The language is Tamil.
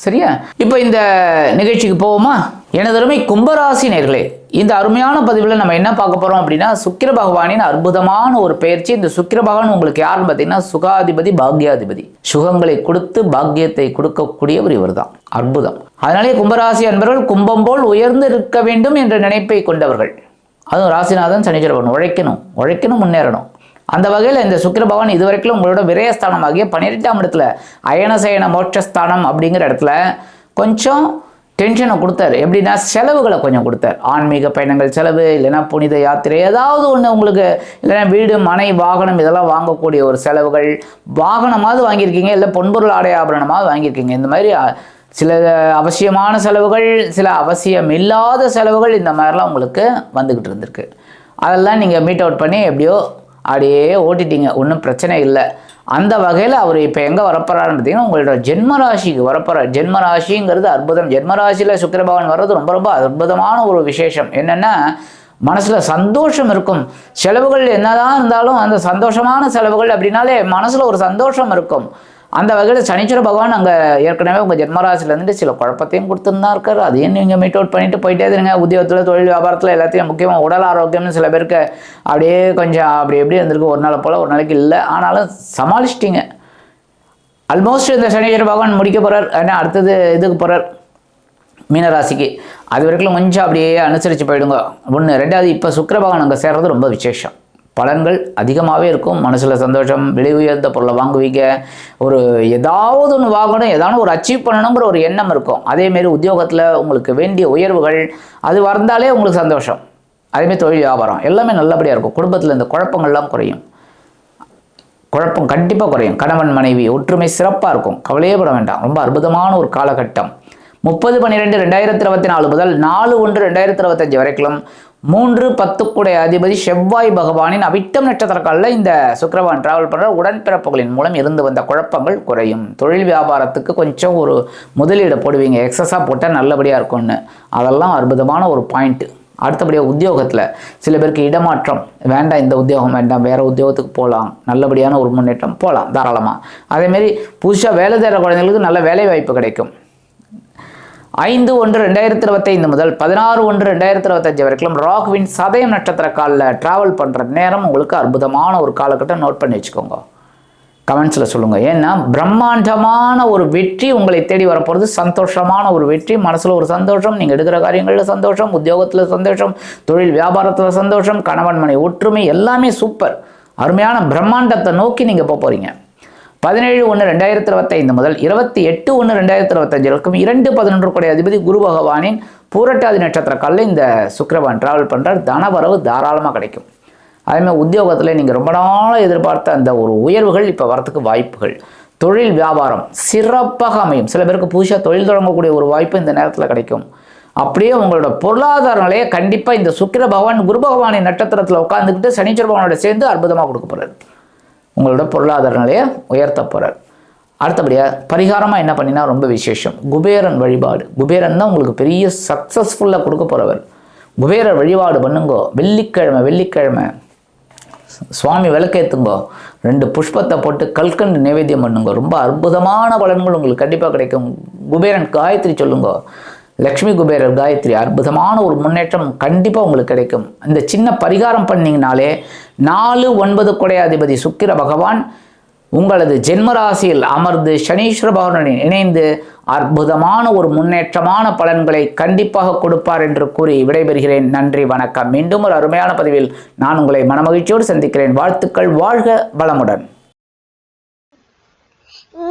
சரியா? இப்போ இந்த நிகழ்ச்சிக்கு போவோமா? எனது அருமை கும்பராசி நேர்களே இந்த அருமையான பதிவில் நம்ம என்ன பார்க்க போகிறோம் அப்படின்னா சுக்கிர பகவானின் அற்புதமான ஒரு பயிற்சி. இந்த சுக்கிர பகவான் உங்களுக்கு யாருன்னு பார்த்தீங்கன்னா சுகாதிபதி பாக்யாதிபதி. சுகங்களை கொடுத்து பாக்கியத்தை கொடுக்கக்கூடியவர் இவர் தான் அற்புதம். அதனாலே கும்பராசி அன்பர்கள் கும்பம் போல் உயர்ந்து இருக்க வேண்டும் என்ற நினைப்பை கொண்டவர்கள். அதுவும் ராசிநாதன் சனீஸ்வர உழைக்கணும். உழைக்கணும் முன்னேறணும். அந்த வகையில் இந்த சுக்கிர பகவான் இதுவரைக்கும் உங்களோட விரயஸ்தானம் ஆகிய பன்னிரெண்டாம் இடத்துல அயனசயன மோட்சஸ்தானம் அப்படிங்கிற இடத்துல கொஞ்சம் டென்ஷனை கொடுத்தாரு. எப்படின்னா செலவுகளை கொஞ்சம் கொடுத்தார். ஆன்மீக பயணங்கள் செலவு இல்லைன்னா புனித யாத்திரை ஏதாவது ஒன்று உங்களுக்கு இல்லைன்னா வீடு மனை வாகனம் இதெல்லாம் வாங்கக்கூடிய ஒரு செலவுகள் வாகனமாவது வாங்கியிருக்கீங்க இல்லை பொன்பொருள் ஆடை ஆபரணமாவது வாங்கியிருக்கீங்க. இந்த மாதிரி சில அவசியமான செலவுகள் சில அவசியம் இல்லாத செலவுகள் இந்த மாதிரிலாம் உங்களுக்கு வந்துக்கிட்டு இருந்திருக்கு. அதெல்லாம் நீங்கள் மீட் அவுட் பண்ணி எப்படியோ அப்படியே ஓட்டிட்டீங்க. ஒன்றும் பிரச்சனை இல்லை. அந்த வகையில் அவர் இப்போ எங்கே வரப்போறாருன்னு பார்த்தீங்கன்னா உங்களோட ஜென்ம ராசிக்கு ஜென்மராசிங்கிறது ஜென்ம அற்புதம். ஜென்ம சுக்கிரபவன் வர்றது ரொம்ப ரொம்ப அற்புதமான ஒரு விசேஷம். என்னென்னா மனசில் சந்தோஷம் இருக்கும். செலவுகள் என்னதான் இருந்தாலும் அந்த சந்தோஷமான செலவுகள் அப்படின்னாலே மனசில் ஒரு சந்தோஷம் இருக்கும். அந்த வகையில் சனீஸ்வர பகவான் அங்கே ஏற்கனவே உங்கள் ஜென்மராசிலேருந்து சில குழப்பத்தையும் கொடுத்துருந்தா இருக்கார் அதையும் நீங்கள் மீட் அவுட் பண்ணிட்டு போயிட்டே இருங்க. உத்தியோகத்தில் தொழில் வியாபாரத்தில் எல்லாத்தையும் முக்கியமாக உடல் ஆரோக்கியம்னு சில பேருக்கு அப்படியே கொஞ்சம் அப்படி எப்படி இருந்திருக்கு. ஒரு நாள் போல் ஒரு நாளைக்கு இல்லை. ஆனாலும் சமாளிச்சிட்டிங்க. ஆல்மோஸ்ட் இந்த சனீஸ்வர பகவான் முடிக்க போகிறார் ஏன்னா அடுத்தது இதுக்கு போகிறார் மீனராசிக்கு. அது வரைக்கும் கொஞ்சம் அப்படியே அனுசரித்து போயிடுங்க. ஒன்று ரெண்டாவது இப்போ சுக்கிர பகவான் அங்கே சேர்றது ரொம்ப விசேஷம். பலன்கள் அதிகமாகவே இருக்கும். மனசில் சந்தோஷம் விலை உயர்ந்த பொருளை வாங்குவீங்க. ஒரு ஏதாவது ஒன்று வாங்கணும் ஏதாவது ஒரு அச்சீவ் பண்ணணுங்கிற ஒரு எண்ணம் இருக்கும். அதேமாரி உத்தியோகத்தில் உங்களுக்கு வேண்டிய உயர்வுகள் அது வந்தாலே உங்களுக்கு சந்தோஷம். அதேமாரி தொழில் வியாபாரம் எல்லாமே நல்லபடியாக இருக்கும். குடும்பத்தில் இந்த குழப்பங்கள்லாம் குறையும். குழப்பம் கண்டிப்பாக குறையும். கணவன் மனைவி ஒற்றுமை சிறப்பாக இருக்கும். கவலையே பட வேண்டாம். ரொம்ப அற்புதமான ஒரு காலகட்டம். முப்பது பன்னிரெண்டு ரெண்டாயிரத்தி இருபத்தி நாலு முதல் நாலு ஒன்று ரெண்டாயிரத்தி இருபத்தஞ்சு வரைக்கும் மூன்று பத்துக்குடைய அதிபதி செவ்வாய் பகவானின் அவிட்டம் நட்சத்திரக்காலில் இந்த சுக்கரவான் டிராவல் பண்ணுற உடன்பிறப்புகளின் மூலம் இருந்து வந்த குழப்பங்கள் குறையும். தொழில் வியாபாரத்துக்கு கொஞ்சம் ஒரு முதலீடு போடுவீங்க. எக்ஸஸாக போட்டால் நல்லபடியாக இருக்கும்னு. அதெல்லாம் அற்புதமான ஒரு பாயிண்ட்டு அடுத்தபடியாக உத்தியோகத்தில் சில பேருக்கு இடமாற்றம். வேண்டாம் இந்த உத்தியோகம் வேண்டாம் வேறு உத்தியோகத்துக்கு போகலாம் நல்லபடியான ஒரு முன்னேற்றம் போகலாம் தாராளமாக அதேமாரி புதுசாக வேலை தேடுற குழந்தைங்களுக்கு நல்ல வேலை வாய்ப்பு கிடைக்கும். ஐந்து ஒன்று ரெண்டாயிரத்தி இருபத்தைந்து முதல் பதினாறு ஒன்று ரெண்டாயிரத்தி இருபத்தஞ்சு வரைக்கும் ராக்வின் சதயம் நட்சத்திர காலில் ட்ராவல் பண்ணுற நேரம் உங்களுக்கு அற்புதமான ஒரு காலகட்டம் நோட் பண்ணி வச்சுக்கோங்க. கமெண்ட்ஸில் சொல்லுங்கள் ஏன்னா பிரம்மாண்டமான ஒரு வெற்றி உங்களை தேடி வரப்போகிறது சந்தோஷமான ஒரு வெற்றி மனசில் ஒரு சந்தோஷம் நீங்கள் எடுக்கிற காரியங்களில் சந்தோஷம் உத்தியோகத்தில் சந்தோஷம் தொழில் வியாபாரத்தில் சந்தோஷம் கணவன் மனை ஒற்றுமை எல்லாமே சூப்பர் அருமையான பிரம்மாண்டத்தை நோக்கி நீங்கள் போக போகிறீங்க பதினேழு ஒன்று ரெண்டாயிரத்தி இருபத்தைந்து முதல் இருபத்தி எட்டு ஒன்று ரெண்டாயிரத்தி இருபத்தஞ்சு வரைக்கும் இரண்டு பதினொன்று கோடி அதிபதி குரு பகவானின் பூரட்டாதி நட்சத்திர காலில் இந்த சுக்கிரவான் டிராவல் பண்ணுறார் தனவரவு தாராளமாக கிடைக்கும். அதேமாதிரி உத்தியோகத்தில் நீங்கள் ரொம்ப நாளாக எதிர்பார்த்த அந்த ஒரு உயர்வுகள் இப்போ வரத்துக்கு வாய்ப்புகள். தொழில் வியாபாரம் சிறப்பாக அமையும். சில பேருக்கு புதுசாக தொழில் தொடங்கக்கூடிய ஒரு வாய்ப்பு இந்த நேரத்தில் கிடைக்கும். அப்படியே உங்களோட பொருளாதார நிலையை கண்டிப்பாக இந்த சுக்கிர பகவான் குரு பகவானின் நட்சத்திரத்தில் உட்காந்துக்கிட்டு சனீஸ்வர பகவானோட சேர்ந்து அற்புதமாக கொடுக்க உங்களோட பொருளாதார நிலையை உயர்த்த போகிறார் அடுத்தபடியாக பரிகாரமாக என்ன பண்ணினா ரொம்ப விசேஷம். குபேரன் வழிபாடு. குபேரன் தான் உங்களுக்கு பெரிய சக்ஸஸ்ஃபுல்லாக கொடுக்க போகிறவர் குபேரர் வழிபாடு பண்ணுங்கோ. வெள்ளிக்கிழமை வெள்ளிக்கிழமை. சுவாமி விளக்கேற்றுங்கோ ரெண்டு புஷ்பத்தை போட்டு கல்கண்டு நைவேத்தியம் பண்ணுங்க. ரொம்ப அற்புதமான பலன்கள் உங்களுக்கு கண்டிப்பாக கிடைக்கும். குபேரன் காயத்ரி சொல்லுங்கோ. லக்ஷ்மி குபேரர் காயத்ரி அற்புதமான ஒரு முன்னேற்றம் கண்டிப்பாக உங்களுக்கு கிடைக்கும். இந்த சின்ன பரிகாரம் பண்ணிங்கனாலே நாலு ஒன்பது கொடையாதிபதி சுக்கிர பகவான் உங்களது ஜென்மராசியில் அமர்ந்து சனீஸ்வர பகவானுடன் இணைந்து அற்புதமான ஒரு முன்னேற்றமான பலன்களை கண்டிப்பாக கொடுப்பார் என்று கூறி விடைபெறுகிறேன். நன்றி வணக்கம். மீண்டும் ஒரு அருமையான பதிவில் நான் உங்களை மனமகிழ்ச்சியோடு சந்திக்கிறேன். வாழ்த்துக்கள் வாழ்க வளமுடன்.